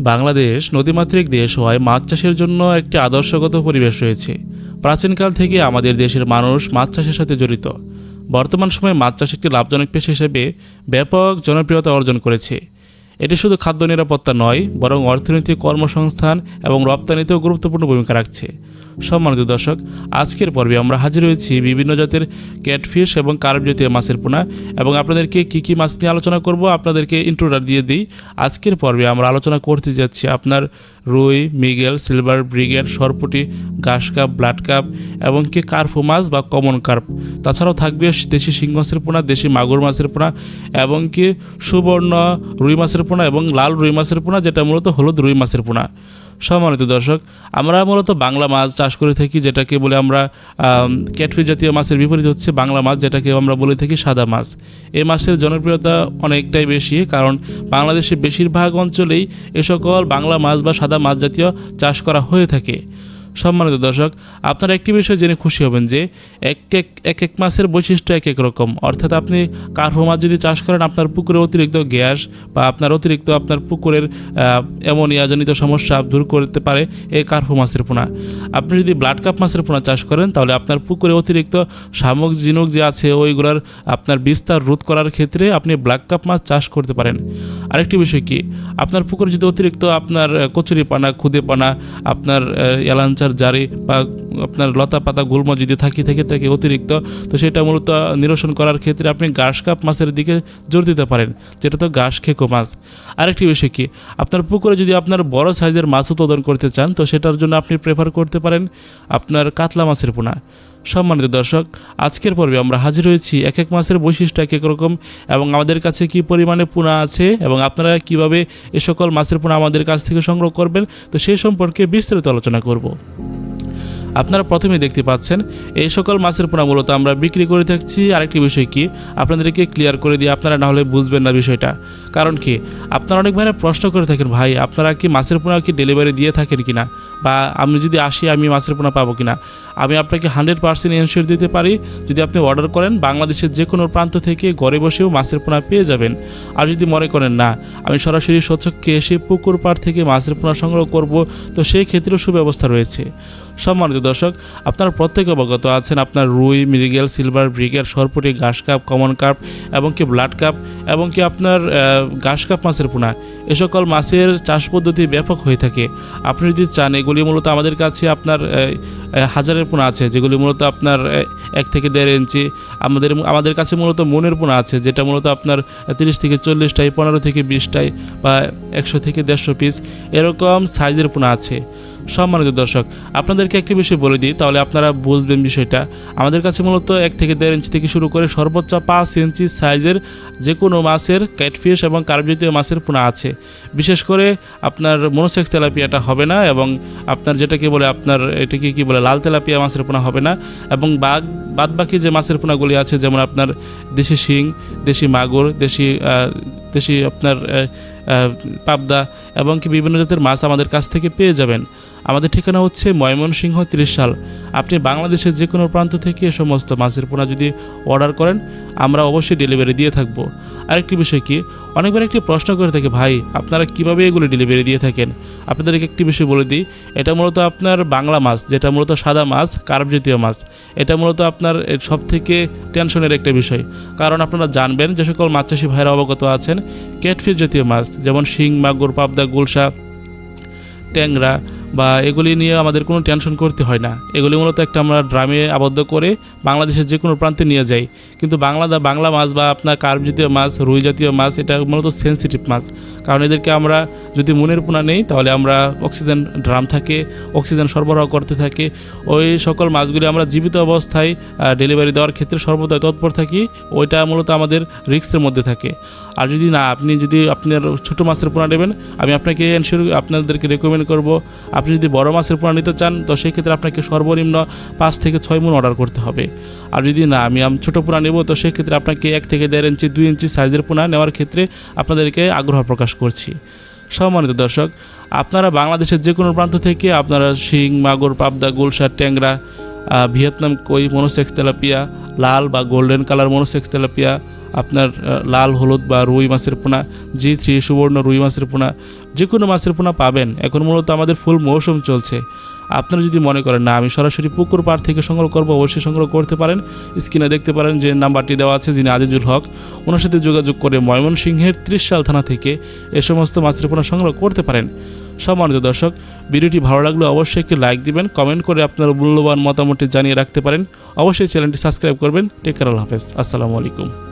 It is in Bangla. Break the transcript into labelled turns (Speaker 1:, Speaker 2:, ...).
Speaker 1: বাংলাদেশ নদীমাতৃক দেশ হওয়ায় মাছ চাষের জন্য একটি আদর্শগত পরিবেশ রয়েছে। প্রাচীনকাল থেকে আমাদের দেশের মানুষ মাছ চাষের সাথে জড়িত। বর্তমান সময়ে মাছ চাষ একটি লাভজনক পেশা হিসেবে ব্যাপক জনপ্রিয়তা অর্জন করেছে। এটি শুধু খাদ্য নিরাপত্তা নয়, বরং অর্থনৈতিক কর্মসংস্থান এবং রপ্তানিতেও গুরুত্বপূর্ণ ভূমিকা রাখছে। সম্মানিত দর্শক, আজকের পর্বে আমরা হাজির হয়েছি বিভিন্ন জাতের ক্যাটফিশ এবং কার্প জাতীয় মাছের পোনা এবং আপনাদেরকে কী কী মাছ নিয়ে আলোচনা করব আপনাদেরকে ইন্ট্রোডার দিয়ে দিই। আজকের পর্বে আমরা আলোচনা করতে যাচ্ছি আপনার রুই, মিগেল, সিলভার, ব্রিগেড, সরপুটি, ঘাস কাপ, ব্লাড কাপ এবং কি কার্ফু মাছ বা কমন কার্প। তাছাড়াও থাকবে দেশি শিং মাছের পোনা, দেশি মাগুর মাছের পোনা এবং কি সুবর্ণ রুই মাছের পোনা এবং লাল রুই মাছের পোনা, যেটা মূলত হলুদ রুই মাছের পোনা। সম্মানিত দর্শক, আমরা মূলত বাংলা মাছ চাষ করে থাকি, যেটাকে বলে আমরা ক্যাটফি জাতীয় মাছের বিপরীত হচ্ছে বাংলা মাছ, যেটাকে আমরা বলে থাকি সাদা মাছ। এই মাছের জনপ্রিয়তা অনেকটাই বেশি, কারণ বাংলাদেশের বেশিরভাগ অঞ্চলেই এ সকল বাংলা মাছ বা সাদা মাছ জাতীয় চাষ করা হয়ে থাকে। সম্মানিত দর্শক, আপনারা একটি বিষয় জেনে খুশি হবেন যে এক এক এক এক মাছের বৈশিষ্ট্য এক এক রকম। অর্থাৎ আপনি কার্ফো মাছ যদি চাষ করেন, আপনার পুকুরে অতিরিক্ত গ্যাস বা আপনার অতিরিক্ত আপনার পুকুরের অ্যামোনিয়াজনিত সমস্যা দূর করতে পারে এই কার্ফো মাছের পোনা। আপনি যদি ব্লাড কাপ মাছের পোনা চাষ করেন, তাহলে আপনার পুকুরে অতিরিক্ত শামুক, ঝিনুক যে আছে, ওইগুলোর আপনার বিস্তার রোধ করার ক্ষেত্রে আপনি ব্ল্যাক কাপ মাছ চাষ করতে পারেন। আরেকটি বিষয় কি? আপনার পুকুরে যদি অতিরিক্ত আপনার কচুরি পানা খুদে পানা জারে জারি বা আপনার লতা পাতা, গুল্ম যদি থাকি থেকে থাকে অতিরিক্ত, তো সেটা মূলত নিরসন করার ক্ষেত্রে আপনি ঘাস কাপ মাছের দিকে জোর দিতে পারেন, যেটা তো ঘাস খেকো মাছ। আরেকটি বিষয় কি? আপনার পুকুরে যদি আপনার বড় সাইজের মাছ উৎপাদন করতে চান, তো সেটার জন্য আপনি প্রেফার করতে পারেন আপনার কাতলা মাছের পোনা। সম্মানিত দর্শক, আজকের পর্বে আমরা হাজির হয়েছি এক এক মাছের বৈশিষ্ট্য এক এক রকম এবং আমাদের কাছে কি পরিমাণে পোনা আছে এবং আপনারা কীভাবে এ সকল মাছের পোনা আমাদের কাছ থেকে সংগ্রহ করবেন, তো সেই সম্পর্কে বিস্তারিত আলোচনা করব। আপনারা প্রথমে দেখতে পাচ্ছেন, এই সকল মাছের পোনা মূলত আমরা বিক্রি করে থাকছি। আরেকটি বিষয় কি, আপনাদেরকে ক্লিয়ার করে দিয়ে আপনারা না হলে বুঝবেন না বিষয়টা। কারণ কি, আপনারা অনেক ভাই প্রশ্ন করে থাকেন, ভাই, আপনারা কি মাছের পোনা কি ডেলিভারি দিয়ে থাকেন কিনা? বা আমি যদি আসি, আমি মাছের পোনা পাবো কিনা? আমি আপনাকে হান্ড্রেড পার্সেন্ট এনশিওর দিতে পারি, যদি আপনি অর্ডার করেন, বাংলাদেশের যে কোনো প্রান্ত থেকে ঘরে বসেও মাছের পোনা পেয়ে যাবেন। আর যদি মনে করেন, না, আমি সরাসরি স্বচ্ছকে এসে পুকুর পাড় থেকে মাছের পোনা সংগ্রহ করব, তো সেই ক্ষেত্রেও সুব্যবস্থা রয়েছে। সম্মানিত দর্শক, আপনারা প্রত্যেকে অবগত আছেন, আপনার রুই, মৃগেল, সিলভার ব্রিগেড সরপুটি, ঘাস কাপ, কমন কাপ, এবং কি ব্লাড কাপ, এবং কি আপনার ঘাস কাপ মাছের পোনা। এ সকল মাছের চাষ পদ্ধতি ব্যাপক হয়ে থাকে। আপনি যদি চান, এগুলি মূলত আমাদের কাছে আপনার হাজারের পোনা আছে, যেগুলি মূলত আপনার এক থেকে দেড় ইঞ্চি। আমাদের আমাদের কাছে মূলত মনের পোনা আছে, যেটা মূলত আপনার তিরিশ থেকে চল্লিশটাই পনেরো থেকে বিশটাই বা একশো থেকে দেড়শো পিস এরকম সাইজের পোনা আছে। সম্মানিত দর্শক, আপনাদেরকে একটি বিষয় বলে দিই, তাহলে আপনারা বুঝবেন বিষয়টা। আমাদের কাছে মূলত এক থেকে দেড় ইঞ্চি থেকে শুরু করে সর্বোচ্চ পাঁচ ইঞ্চি সাইজের যে কোনো মাছের ক্যাটফিশ এবং কার্বজাতীয় মাছের পোনা আছে। বিশেষ করে আপনার মনোসেক্স তেলাপিয়াটা হবে না এবং আপনার যেটাকে বলে আপনার এটাকে কি বলে, লাল তেলাপিয়া মাছের পোনা হবে না এবং বাঘ বাদ বাকি যে মাছের পোনাগুলি আছে, যেমন আপনার দেশি শিং, দেশি মাগুর, দেশি দেশি আপনার পাবদা এবং কি বিভিন্ন জাতের মাছ আমাদের কাছ থেকে পেয়ে যাবেন। আমাদের ঠিকানা হচ্ছে ময়মনসিংহ ত্রিশাল আপনি বাংলাদেশের যে কোনো প্রান্ত থেকে এ সমস্ত মাছের পোনা যদি অর্ডার করেন, আমরা অবশ্যই ডেলিভারি দিয়ে থাকব। আরেকটি বিষয় কি, অনেকবার একটি প্রশ্ন করে থাকে, ভাই, আপনারা কীভাবে এগুলো ডেলিভারি দিয়ে থাকেন? আপনাদেরকে একটি বিষয় বলে দিই, এটা মূলত আপনার বাংলা মাছ, যেটা মূলত সাদা মাছ কার্ব জাতীয় মাছ। এটা মূলত আপনার সব থেকে টেনশনের একটা বিষয়। কারণ আপনারা জানবেন যে সকল মাছ চাষি ভাইরা অবগত আছেন ক্যাটফিস জাতীয় মাছ, যেমন শিং, মাগুর, পাবদা, গুলশা, ট্যাংরা বা এগুলি নিয়ে আমাদের কোনো টেনশন করতে হয় না। এগুলি মূলত একটা আমরা ড্রামে আবদ্ধ করে বাংলাদেশের যে কোনো প্রান্তে নিয়ে যাই। কিন্তু বাংলা বাংলা মাছ বা আপনার কার্ব জাতীয় মাছ, রুই জাতীয় মাছ, এটা মূলত সেন্সিটিভ মাছ। কারণ এদেরকে আমরা যদি মনের পোনা নেই, তাহলে আমরা অক্সিজেন ড্রাম থাকে অক্সিজেন সরবরাহ করতে থাকে। ওই সকল মাছগুলি আমরা জীবিত অবস্থায় ডেলিভারি দেওয়ার ক্ষেত্রে সর্বদাই তৎপর থাকি, ওইটা মূলত আমাদের রিক্সের মধ্যে থাকে। আর যদি না, আপনি যদি আপনার ছোটো মাছের পোনা নেবেন, আমি আপনাকে এনশিওর আপনাদেরকে রেকমেন্ড করব আপনি যদি বড় মাছের পোনা নিতে চান, তো সেই ক্ষেত্রে আপনাকে সর্বনিম্ন পাঁচ থেকে ছয় মন অর্ডার করতে হবে। আর যদি না, আমি ছোটো পোনা নেব, তো সেক্ষেত্রে আপনাকে এক থেকে দেড় ইঞ্চি, দুই ইঞ্চি সাইজের পোনা নেওয়ার ক্ষেত্রে আপনাদেরকে আগ্রহ প্রকাশ করছি। সম্মানিত দর্শক, আপনারা বাংলাদেশের যে কোনো প্রান্ত থেকে আপনারা শিং, মাগুর, পাবদা গুলশার ট্যাংরা ভিয়েতনাম, কই, মনোসেক্স, তেলাপিয়া, লাল বা গোল্ডেন কালার মনোসেক্স, তেলাপিয়া আপনার লাল, হলুদ বা রুই মাছের পোনা, জি থ্রি সুবর্ণ রুই মাছের পোনা, যে কোনো মাছের পোনা পাবেন। এখন মূলত আমাদের ফুল মৌসুম চলছে। আপনারা যদি মনে করেন, না, আমি সরাসরি পুকুর পাড় থেকে সংগ্রহ করব, অবশ্যই সংগ্রহ করতে পারেন। স্ক্রিনে দেখতে পারেন যে নাম্বারটি দেওয়া আছে, যিনি আজিজুল হক। ওনার সাথে যোগাযোগ করে ময়মনসিংহের ত্রিশাল থানা থেকে এ সমস্ত মাছের পোনা সংগ্রহ করতে পারেন। সম্মানিত দর্শক, ভিডিওটি ভালো লাগলে অবশ্যই একটি লাইক দিবেন, কমেন্ট করে আপনার মূল্যবান মতামতটি জানিয়ে রাখতে পারেন। অবশ্যই চ্যানেলটি সাবস্ক্রাইব করবেন। টেক কেয়ার, আল্লাহ হাফেজ। আসসালামু আলাইকুম।